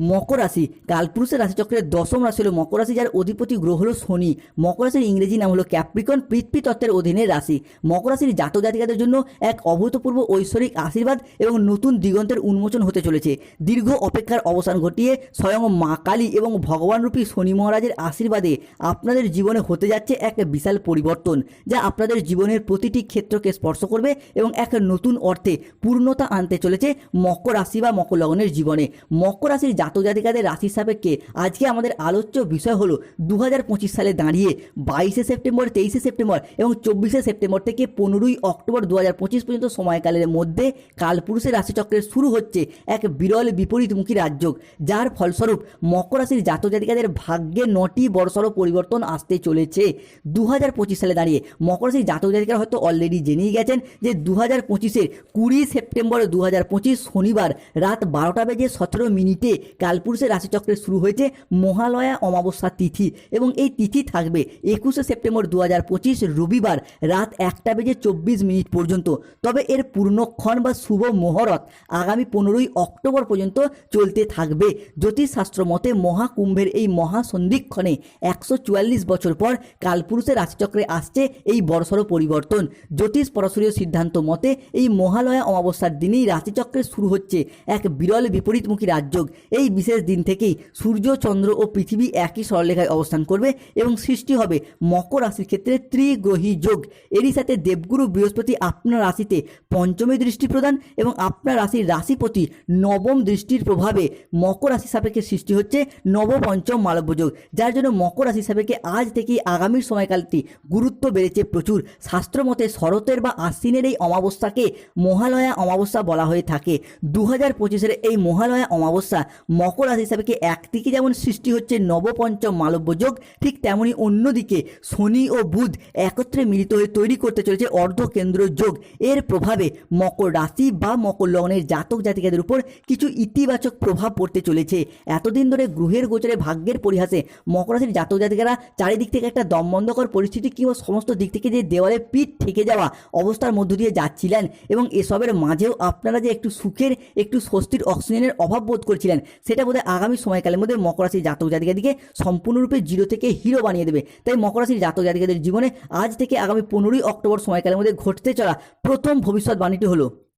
মকর রাশি, কালপুরুষের রাশিচক্রের দশম রাশি হলো মকর রাশি, যার অধিপতি গ্রহ হলো শনি। মকর রাশির ইংরেজি নাম হলো ক্যাপ্রিকন, পৃথ্বী তত্ত্বের অধীনে রাশি। মকর রাশির জাতক জাতিকাদের জন্য এক অভূতপূর্ব ঐশ্বরিক আশীর্বাদ এবং নতুন দিগন্তের উন্মোচন হতে চলেছে। দীর্ঘ অপেক্ষার অবসান ঘটিয়ে স্বয়ং মা কালী এবং ভগবানরূপী শনি মহারাজের আশীর্বাদে আপনাদের জীবনে হতে যাচ্ছে এক বিশাল পরিবর্তন, যা আপনাদের জীবনের প্রতিটি ক্ষেত্রকে স্পর্শ করবে এবং এক নতুন অর্থে পূর্ণতা আনতে চলেছে মকর রাশি বা মকর লগ্নের জীবনে। মকর রাশির জাতক জাতিকাদের রাশি সাপেক্ষে আজকে আমাদের আলোচ্য বিষয় হলো দু হাজার পঁচিশ সালে দাঁড়িয়ে বাইশে সেপ্টেম্বর, তেইশে সেপ্টেম্বর এবং চব্বিশে সেপ্টেম্বর থেকে পনেরোই অক্টোবর দু হাজার পঁচিশ পর্যন্ত সময়কালের মধ্যে কালপুরুষের রাশিচক্রের শুরু হচ্ছে এক বিরল বিপরীতমুখী রাজযোগ, যার ফলস্বরূপ মকর রাশির জাতক জাতিকাদের ভাগ্যে নটি বড়সড় পরিবর্তন আসতে চলেছে। দু হাজার পঁচিশ সালে দাঁড়িয়ে মকর রাশির জাতক জাতিকারা হয়তো অলরেডি জেনেই গেছেন যে দু হাজার পঁচিশের কুড়ি সেপ্টেম্বর দু হাজার পঁচিশ শনিবার রাত বারোটা বেজে সতেরো মিনিটে কালপুরুষের রাশিচক্রে শুরু হয়েছে মহালয়া অমাবস্যা তিথি এবং এই তিথি থাকবে একুশে সেপ্টেম্বর দু হাজার পঁচিশ রবিবার রাত একটা বেজে চব্বিশ মিনিট পর্যন্ত। তবে এর পূর্ণক্ষণ বা শুভ মহরত আগামী পনেরোই অক্টোবর পর্যন্ত চলতে থাকবে। জ্যোতিষশাস্ত্র মতে মহাকুম্ভের এই মহাসন্ধিক্ষণে একশো চুয়াল্লিশ বছর পর কালপুরুষের রাশিচক্রে আসছে এই বড়সড় পরিবর্তন। জ্যোতিষ পরশরীয় সিদ্ধান্ত মতে এই মহালয়া অমাবস্যার দিনেই রাশিচক্রে শুরু হচ্ছে এক বিরল বিপরীতমুখী রাজযোগ। এই বিশেষ দিন থেকেই সূর্য, চন্দ্র ও পৃথিবী একই সরলেখায় অবস্থান করবে এবং সৃষ্টি হবে মকর রাশির ক্ষেত্রে ত্রিগ্রহী যোগ। এরই সাথে দেবগুরু বৃহস্পতি আপনার রাশিতে পঞ্চমী দৃষ্টি প্রদান এবং আপনার রাশির রাশিপতি নবম দৃষ্টির প্রভাবে মকর রাশি সাপেক্ষে সৃষ্টি হচ্ছে নবপঞ্চম মালব্য যোগ, যার জন্য মকর রাশি সাপেক্ষে আজ থেকেই আগামীর সময়কালটি গুরুত্ব বেড়েছে প্রচুর। শাস্ত্রমতে শরতের বা আশ্বিনের এই অমাবস্যাকে মহালয়া অমাবস্যা বলা হয়ে থাকে। দু হাজার পঁচিশের এই মহালয়া অমাবস্যা মকর রাশি সাপেক্ষে একদিকে যেমন সৃষ্টি হচ্ছে নবপঞ্চম মালব্য যোগ, ঠিক তেমনি অন্যদিকে শনি ও বুধ একত্রে মিলিত হয়ে তৈরি করতে চলেছে অর্ধকেন্দ্র যোগ। এর প্রভাবে মকর রাশি বা মকর লগ্নের জাতক জাতিকাদের উপর কিছু ইতিবাচক প্রভাব পড়তে চলেছে। এতদিন ধরে গ্রহের গোচরে ভাগ্যের পরিহাসে মকর রাশির জাতক জাতিকারা চারিদিক থেকে একটা দমবন্ধকর পরিস্থিতি কিংবা সমস্ত দিক থেকে যে দেওয়ালে পিঠ ঠেকে যাওয়া অবস্থার মধ্য দিয়ে যাচ্ছিলেন এবং এসবের মাঝেও আপনারা যে একটু সুখের, একটু স্বস্তির অক্সিজেনের অভাব বোধ করছিলেন সেটা বোধহয় আগামী সময়কালের মধ্যে মকর রাশির জাতক জাতিকাদিকে সম্পূর্ণরূপে জিরো থেকে হিরো বানিয়ে দেবে। তাই মকর রাশির জাতক জাতিকাদের জীবনে আজ থেকে আগামী পনেরোই অক্টোবর সময়কালের মধ্যে ঘটতে চলা প্রথম ভবিষ্যৎবাণীটি হলো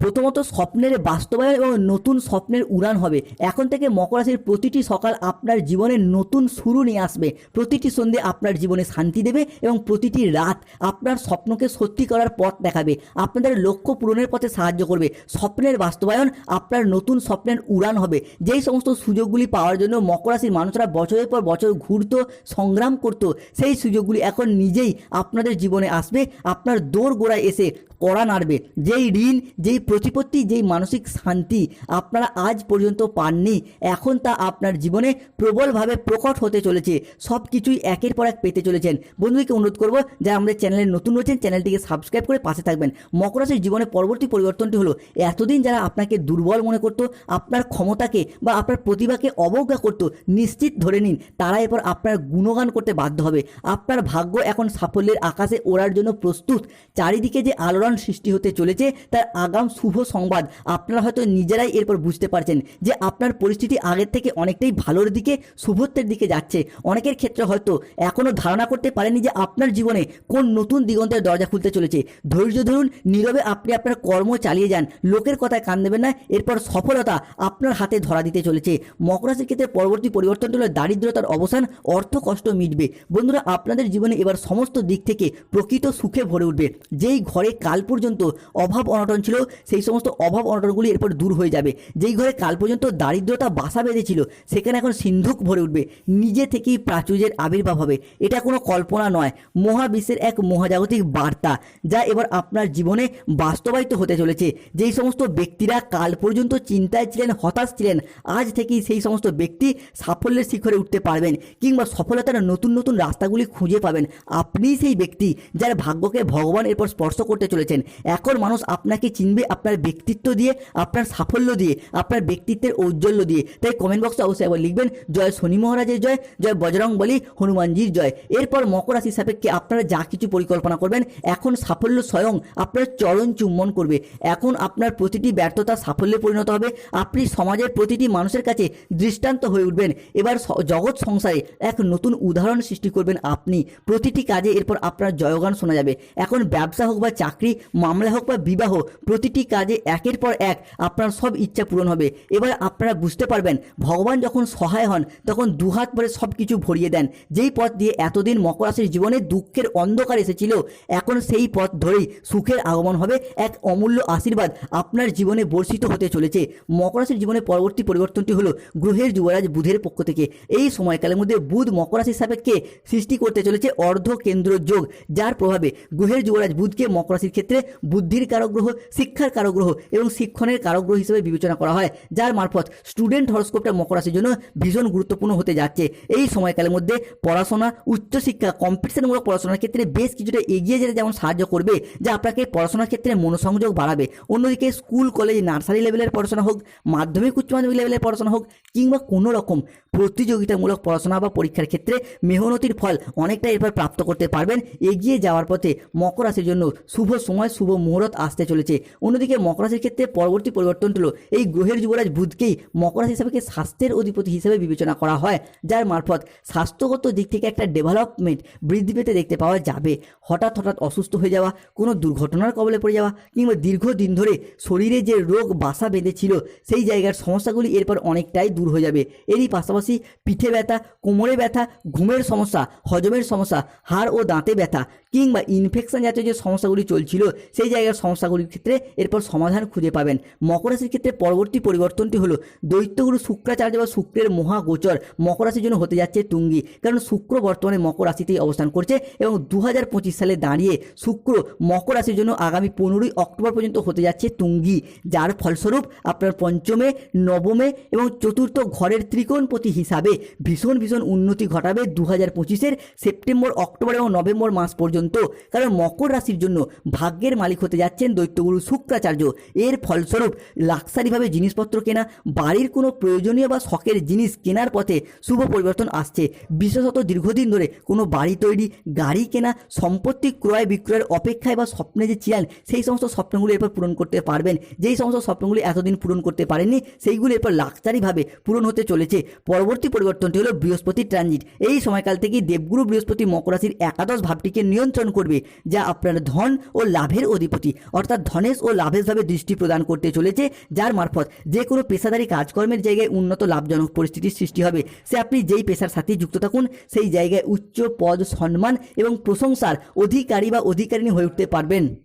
প্রথমত স্বপ্নের বাস্তবায়ন এবং নতুন স্বপ্নের উড়ান হবে। এখন থেকে মকর রাশির প্রতিটি সকাল আপনার জীবনে নতুন শুরু নিয়ে আসবে। প্রতিটি সন্ধে আপনার জীবনে শান্তি দেবে এবং প্রতিটি রাত আপনার স্বপ্নকে সত্যি করার পথ দেখাবে। আপনাদের লক্ষ্য পূরণের পথে সাহায্য করবে। স্বপ্নের বাস্তবায়ন আপনার নতুন স্বপ্নের উড়ান হবে। যেই সমস্ত সুযোগগুলি পাওয়ার জন্য মকর রাশির মানুষরা বছরের পর বছর ঘুরত, সংগ্রাম করতো, সেই সুযোগগুলি এখন নিজেই আপনাদের জীবনে আসবে। আপনার দৌড় গোড়ায় এসে কড়া নাড়বে। যেই ঋণ, যেই প্রতিপত্তি যেই মানসিক শান্তি আপনারা আজ পর্যন্ত পাননি, এখন তা আপনার জীবনে প্রবলভাবে প্রকট হতে চলেছে। সব কিছুই একের পর এক পেতে চলেছেন। বন্ধুদেরকে অনুরোধ করব, যারা আমাদের চ্যানেলে নতুন রয়েছেন, চ্যানেলটিকে সাবস্ক্রাইব করে পাশে থাকবেন। মকর রাশির জীবনে পরবর্তী পরিবর্তনটি হলো, এতদিন যারা আপনাকে দুর্বল মনে করতো, আপনার ক্ষমতাকে বা আপনার প্রতিভাকে অবজ্ঞা করতো, নিশ্চিত ধরে নিন, তারা এরপর আপনার গুণগান করতে বাধ্য হবে। আপনার ভাগ্য এখন সাফল্যের আকাশে ওড়ার জন্য প্রস্তুত। চারিদিকে যে আলোড়ন সৃষ্টি হতে চলেছে, তার আগাম শুভ সংবাদ। আপনারা হয়তো নিজেরাই এরপর বুঝতে পারছেন যে আপনার পরিস্থিতি আগের থেকে অনেকটাই ভালোর দিকে, শুভত্বের দিকে যাচ্ছে। অনেকের ক্ষেত্রে হয়তো এখনও ধারণা করতে পারেনি যে আপনার জীবনে কোন নতুন দিগন্তের দরজা খুলতে চলেছে। ধৈর্য ধরুন, নীরবে আপনি আপনার কর্ম চালিয়ে যান। লোকের কথায় কান দেবেন না, এরপর সফলতা আপনার হাতে ধরা দিতে চলেছে। মকর রাশির ক্ষেত্রে পরবর্তী পরিবর্তন হলো দারিদ্রতার অবসান, অর্থ কষ্ট মিটবে। বন্ধুরা, আপনাদের জীবনে এবার সমস্ত দিক থেকে প্রকৃত সুখে ভরে উঠবে। যেই ঘরে কাল পর্যন্ত অভাব অনটন ছিল সেই সমস্ত অভাব অনটনগুলি এরপর দূর হয়ে যাবে। যেই ঘরে কাল পর্যন্ত দারিদ্রতা বাসা বেঁধেছিল, সেখানে এখন সিন্ধুক ভরে উঠবে। নিজে থেকেই প্রাচুর্যের আবির্ভাব হবে। এটা কোনো কল্পনা নয়। মহাবিশ্বের এক মহাজাগতিক বার্তা, যা এবার আপনার জীবনে বাস্তবায়িত হতে চলেছে। যেই সমস্ত ব্যক্তিরা কাল পর্যন্ত চিন্তায় ছিলেন, হতাশ ছিলেন, আজ থেকেই সেই সমস্ত ব্যক্তি সাফল্যের শিখরে উঠতে পারবেন কিংবা সফলতার নতুন নতুন রাস্তাগুলি খুঁজে পাবেন। আপনিই সেই ব্যক্তি যার ভাগ্যকে ভগবান এরপর স্পর্শ করতে চলেছেন। এখন মানুষ আপনাকে চিনবে আপনার ব্যক্তিত্ব দিয়ে, আপনার সাফল্য দিয়ে, আপনার ব্যক্তিত্বের ঔজ্জ্বল্য দিয়ে। তাই কমেন্ট বক্সে অবশ্যই একবার লিখবেন, জয় শনি মহারাজের জয় জয় বজরং বলি, হনুমানজির জয়। এরপর মকর রাশি সাপেক্ষে আপনারা যা কিছু পরিকল্পনা করবেন, এখন সাফল্য স্বয়ং আপনার চরণ চুম্বন করবে। এখন আপনার প্রতিটি ব্যর্থতা সাফল্যে পরিণত হবে। আপনি সমাজের প্রতিটি মানুষের কাছে দৃষ্টান্ত হয়ে উঠবেন। এবার জগৎ সংসারে এক নতুন উদাহরণ সৃষ্টি করবেন আপনি। প্রতিটি কাজে এরপর আপনার জয়গান শোনা যাবে। এখন ব্যবসা হোক বা চাকরি, মামলা হোক বা বিবাহ, প্রতিটি কাজে একের পর এক আপনার সব ইচ্ছা পূরণ হবে। এবার আপনারা বুঝতে পারবেন, ভগবান যখন সহায় হন, তখন দুহাত ভরে সব কিছু ভরিয়ে দেন। যেই পথ দিয়ে এতদিন মকর রাশির জীবনে দুঃখের অন্ধকার এসেছিল, এখন সেই পথ ধরেই সুখের আগমন হবে। এক অমূল্য আশীর্বাদ আপনার জীবনে বর্ষিত হতে চলেছে। মকর রাশির জীবনে পরবর্তী পরিবর্তনটি হলো গ্রহের যুবরাজ বুধের পক্ষ থেকে। এই সময়কালের মধ্যে বুধ মকর রাশির সাপেক্ষে সৃষ্টি করতে চলেছে অর্ধ কেন্দ্র যোগ যার প্রভাবে গ্রহের যুবরাজ বুধকে মকর রাশির ক্ষেত্রে বুদ্ধির কারক গ্রহ, শিক্ষার কারক গ্রহ এবং শিক্ষণের কারগ্রহ হিসেবে বিবেচনা করা হয়, যার মারফত স্টুডেন্ট হরস্কোপটা মকর রাশির জন্য ভীষণ গুরুত্বপূর্ণ হতে যাচ্ছে। এই সময়কালের মধ্যে পড়াশোনা, উচ্চশিক্ষা কম্পিটিশনমূলক পড়াশোনার ক্ষেত্রে বেশ কিছুটা এগিয়ে যেতে যেমন সাহায্য করবে, যা আপনাকে পড়াশোনার ক্ষেত্রে মনোসংযোগ বাড়াবে। অন্যদিকে স্কুল কলেজ নার্সারি লেভেলের পড়াশোনা হোক, মাধ্যমিক, উচ্চ মাধ্যমিক লেভেলের পড়াশোনা হোক, কিংবা কোনো রকম প্রতিযোগিতামূলক পড়াশোনা বা পরীক্ষার ক্ষেত্রে মেহনতির ফল অনেকটা এরপর প্রাপ্ত করতে পারবেন। এগিয়ে যাওয়ার পথে মকর রাশির জন্য শুভ সময়, শুভ মুহূর্ত আসতে চলেছে। অন্যদিকে মকর রাশির ক্ষেত্রে পরবর্তী পরিবর্তন হলো এই গ্রহের যুবরাজ বুধকেই মকর রাশি হিসাবে স্বাস্থ্যের অধিপতি হিসেবে বিবেচনা করা হয়, যার মারফত স্বাস্থ্যগত দিক থেকে একটা ডেভেলপমেন্ট বৃদ্ধি পেতে দেখতে পাওয়া যাবে। হঠাৎ হঠাৎ অসুস্থ হয়ে যাওয়া, কোনো দুর্ঘটনার কবলে পড়ে যাওয়া কিংবা দীর্ঘদিন ধরে শরীরে যে রোগ বাসা বেঁধেছিল, সেই জায়গার সমস্যাগুলি এরপর অনেকটাই দূর হয়ে যাবে। এরই পাশাপাশি পিঠে ব্যথা, কোমরে ব্যথা, ঘুমের সমস্যা, হজমের সমস্যা, হাড় ও দাঁতে ব্যথা কিংবা ইনফেকশন জাতীয় যে সমস্যাগুলি চলছিল, সেই জায়গার সমস্যাগুলির ক্ষেত্রে এরপর সমাধান খুঁজে পাবেন। মকর রাশির ক্ষেত্রে পরবর্তী পরিবর্তনটি হলো, দৈত্যগুরু শুক্রাচার্য বা শুক্রের মহাগোচর মকর রাশির জন্য হতে যাচ্ছে তুঙ্গি। কারণ শুক্র বর্তমানে মকর রাশিতেই অবস্থান করছে এবং দু হাজার পঁচিশ সালে দাঁড়িয়ে শুক্র মকর রাশির জন্য আগামী পনেরোই অক্টোবর পর্যন্ত হতে যাচ্ছে তুঙ্গি। যার ফলস্বরূপ আপনার পঞ্চমে, নবমে এবং চতুর্থ ঘরের ত্রিকোণপতি হিসাবে ভীষণ ভীষণ উন্নতি ঘটাবে দু হাজার পঁচিশের সেপ্টেম্বর, অক্টোবর এবং নভেম্বর মাস পর্যন্ত। কারণ মকর রাশির জন্য ভাগ্যের মালিক হতে যাচ্ছেন দৈত্যগুরু শুক্রাচার্য। এর ফলস্বরূপ লাক্সারিভাবে জিনিসপত্র কেনা, বাড়ির কোনো প্রয়োজনীয় বা শখের জিনিস কেনার পথে শুভ পরিবর্তন আসছে। বিশেষত দীর্ঘদিন ধরে কোনো বাড়ি তৈরি, গাড়ি কেনা, সম্পত্তি ক্রয় বিক্রয়ের অপেক্ষায় বা স্বপ্নে যে ছিলেন, সেই সমস্ত স্বপ্নগুলি এরপর পূরণ করতে পারবেন। যেই সমস্ত স্বপ্নগুলি এতদিন পূরণ করতে পারেননি, সেইগুলি এরপর লাক্সারিভাবে পূরণ হতে চলেছে। পরবর্তী পরিবর্তনটি হলো বৃহস্পতি ট্রানজিট। এই সময়কাল থেকেই দেবগুরু বৃহস্পতি মকর রাশির একাদশ ভাবটিকে নিয়ন্ত্রণ করবে, যা আপনার ধন ও লাভের অধিপতি। অর্থাৎ ধনেশ ও লাভেশভাবে দৃষ্টি প্রদান করতে চলেছে, যার মারফত যে কোনো পেশাদারি কাজকর্মের জায়গায় উন্নত লাভজনক পরিস্থিতির সৃষ্টি হবে। সে আপনি যেই পেশার সাথে যুক্ত থাকুন, সেই জায়গায় উচ্চ পদ, সম্মান এবং প্রশংসার অধিকারী বা অধিকারিণী হয়ে উঠতে পারবেন।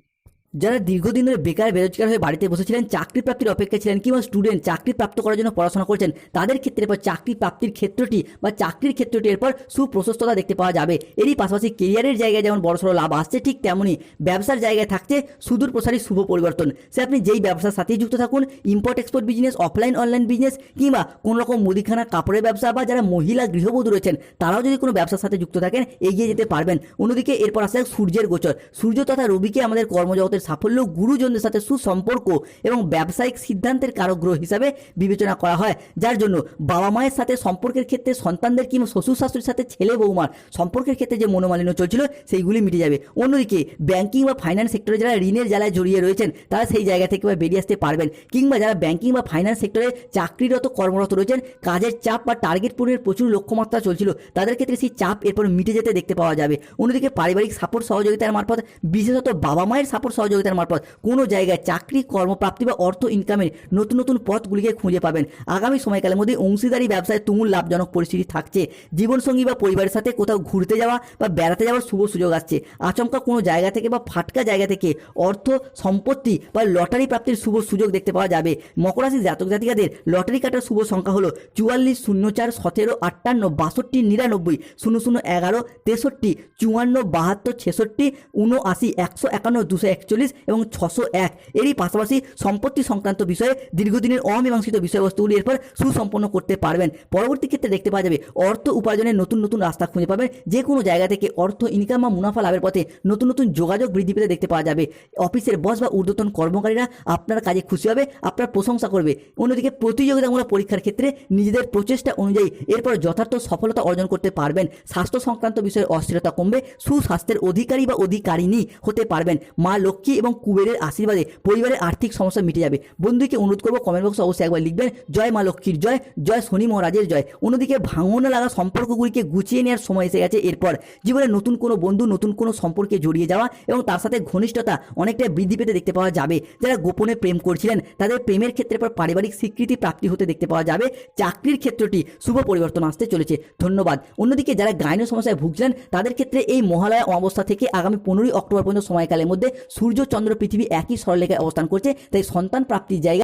যারা দীর্ঘদিন ধরে বেকার, বেরোজগার হয়ে বাড়িতে বসেছিলেন চাকরি প্রাপ্তির অপেক্ষায় ছিলেন, কিংবা স্টুডেন্ট চাকরি প্রাপ্ত করার জন্য পড়াশোনা করছেন, তাদের ক্ষেত্রে এরপর চাকরি প্রাপ্তির ক্ষেত্রটি বা চাকরির ক্ষেত্রটি এরপর সুপ্রশস্ততা দেখতে পাওয়া যাবে। এরই পাশাপাশি কেরিয়ারের জায়গায় যেমন বড়সড় লাভ আসছে, ঠিক তেমনই ব্যবসার জায়গায় থাকছে সুদূর প্রসারী শুভ পরিবর্তন। সে আপনি যেই ব্যবসার সাথেই যুক্ত থাকুন import export business offline online business কিংবা কোনো রকম মুদিখানা কাপড়ের ব্যবসা, বা যারা মহিলা গৃহবধূ রয়েছেন, তারাও যদি কোনো ব্যবসার সাথে যুক্ত থাকেন, এগিয়ে যেতে পারবেন। অন্যদিকে এরপর আসে সূর্যের গোচর। সূর্য তথা রবিকে আমাদের কর্মজগতের সাফল্য গুরুজনদের সাথে সুসম্পর্ক এবং ব্যবসায়িক সিদ্ধান্তের কারক গ্রহ হিসাবে বিবেচনা করা হয়, যার জন্য বাবা মায়ের সাথে সম্পর্কের ক্ষেত্রে সন্তানদের কিংবা শ্বশুর শাশুড়ির সাথে ছেলে বৌমার সম্পর্কের ক্ষেত্রে যে মনোমালিন্য চলছিল, সেইগুলি মিটে যাবে। অন্যদিকে ব্যাংকিং বা ফাইন্যান্স সেক্টরে যারা ঋণের জ্বালায় জড়িয়ে রয়েছেন, তারা সেই জায়গা থেকে বেরিয়ে আসতে পারবেন। কিংবা যারা ব্যাংকিং বা ফাইন্যান্স সেক্টরে চাকরিরত কর্মরত রয়েছেন, কাজের চাপ বা টার্গেট পূরণের প্রচুর লক্ষ্যমাত্রা চলছিল, তাদের ক্ষেত্রে সেই চাপ এরপর মিটে যেতে দেখতে পাওয়া যাবে। অন্যদিকে পারিবারিক সাপোর্ট সহযোগিতার মারফত বিশেষত বাবা মায়ের সাপোর্ট সহযোগিতার মারফত কোনো জায়গায় চাকরি, কর্মপ্রাপ্তি বা অর্থ ইনকামের নতুন নতুন পথগুলিকে খুঁজে পাবেন। আগামী সময়কালের মধ্যে অংশীদারি ব্যবসায় তুমুল লাভজনক পরিস্থিতি থাকছে। জীবনসঙ্গী বা পরিবারের সাথে কোথাও ঘুরতে যাওয়া বা বেড়াতে যাওয়ার শুভ সুযোগ আসছে। আচমকা কোনো জায়গা থেকে বা ফাটকা জায়গা থেকে অর্থ, সম্পত্তি বা লটারি প্রাপ্তির শুভ সুযোগ দেখতে পাওয়া যাবে। মকর রাশির জাতক জাতিকাদের লটারি কাটার শুভ সংখ্যা হলো চুয়াল্লিশ, শূন্য চার, সতেরো, আটান্ন, বাষট্টি, নিরানব্বই, শূন্য শূন্য, এগারো, তেষট্টি, চুয়ান্ন, বাহাত্তর, ছেষট্টি উনআশি একশো একান্ন, দুশো একচল্লিশ একচল্লিশ এবং ছশো এক। এরই পাশাপাশি সম্পত্তি সংক্রান্ত বিষয়ে দীর্ঘদিনের অমীমাংসিত বিষয়বস্তুগুলি এরপর সুসম্পন্ন করতে পারবেন। পরবর্তী ক্ষেত্রে দেখতে পাওয়া যাবে, অর্থ উপার্জনের নতুন নতুন রাস্তা খুঁজে পাবেন। যে কোনো জায়গা থেকে অর্থ ইনকাম বা মুনাফা লাভের পথে নতুন নতুন যোগাযোগ বৃদ্ধি পেতে দেখতে পাওয়া যাবে। অফিসের বস বা ঊর্ধ্বতন কর্মকারীরা আপনার কাজে খুশি হবে, আপনার প্রশংসা করবে। অন্যদিকে প্রতিযোগিতামূলক পরীক্ষার ক্ষেত্রে নিজেদের প্রচেষ্টা অনুযায়ী এরপর যথার্থ সফলতা অর্জন করতে পারবেন। স্বাস্থ্য সংক্রান্ত বিষয়ে অস্থিরতা কমবে, সুস্বাস্থ্যের অধিকারী বা অধিকারিণী হতে পারবেন। মা লক্ষ্মী এবং কুবেরের আশীর্বাদে পরিবারের আর্থিক সমস্যা মিটে যাবে। বন্ধুকে অনুরোধ করব কমেন্ট বক্সে অবশ্যই একবার লিখবেন, জয় মা লক্ষ্মীর জয় জয় শনি মহারাজের জয়। অন্যদিকে ভাঙন লাগা সম্পর্কগুলিকে গুছিয়ে নেওয়ার সময় এসে গেছে এরপর। জীবনে নতুন কোনো বন্ধু, নতুন কোনো সম্পর্কে জড়িয়ে যাওয়া এবং তার সাথে ঘনিষ্ঠতা অনেকটা বৃদ্ধি পেতে দেখতে পাওয়া যাবে। যারা গোপনে প্রেম করছিলেন, তাদের প্রেমের ক্ষেত্রে পর পারিবারিক স্বীকৃতি প্রাপ্তি হতে দেখতে পাওয়া যাবে। চাকরির ক্ষেত্রটি শুভ পরিবর্তন আসতে চলেছে। ধন্যবাদ। অন্যদিকে যারা গাইনো সমস্যায় ভুগছিলেন, তাদের ক্ষেত্রে এই মহালয়া অমাবস্যা থেকে আগামী পনেরোই অক্টোবর পর্যন্ত সময়কালের মধ্যে সূর্য চন্দ্র পৃথিবী একই সরলেখায় অবস্থান করছে তাই সন্তান প্রাপ্তির জায়গা